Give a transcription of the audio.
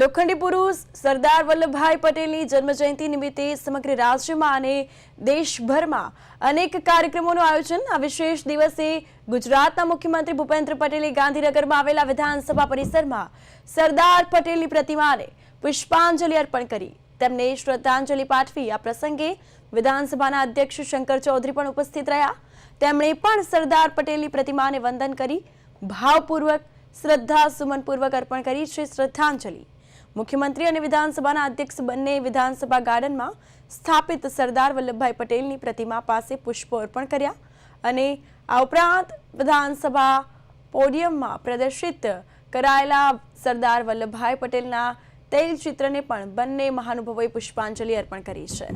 લોખંડી પુરુષ સરદાર વલ્લભભાઈ પટેલની જન્મજયંતિ નિમિત્તે સમગ્ર રાજ્યમાં અને દેશભરમાં અનેક કાર્યક્રમોનું આયોજન. આ વિશેષ દિવસે ગુજરાતના મુખ્યમંત્રી ભૂપેન્દ્ર પટેલે ગાંધીનગરમાં આવેલા વિધાનસભા પરિસરમાં સરદાર પટેલની પ્રતિમાને પુષ્પાંજલિ અર્પણ કરી. તેમને શ્રદ્ધાંજલિ પાઠવી. આ પ્રસંગે વિધાનસભાના અધ્યક્ષ શંકર ચૌધરી પણ ઉપસ્થિત રહ્યા. તેમણે પણ સરદાર પટેલની પ્રતિમાને વંદન કરી. ભાવપૂર્વક, શ્રદ્ધા સુમનપૂર્વક અર્પણ કરી છે. શ્રદ્ધાંજલિ. મુખ્યમંત્રી અને વિધાનસભાના અધ્યક્ષ બંને વિધાનસભા ગાર્ડનમાં સ્થાપિત સરદાર વલ્લભભાઈ પટેલની પ્રતિમા પાસે પુષ્પો અર્પણ કર્યા અને આ ઉપરાંત વિધાનસભા પોડિયમમાં પ્રદર્શિત કરાયેલા સરદાર વલ્લભભાઈ પટેલના તૈલ ચિત્રને પણ બંને મહાનુભાવોએ પુષ્પાંજલિ અર્પણ કરી છે.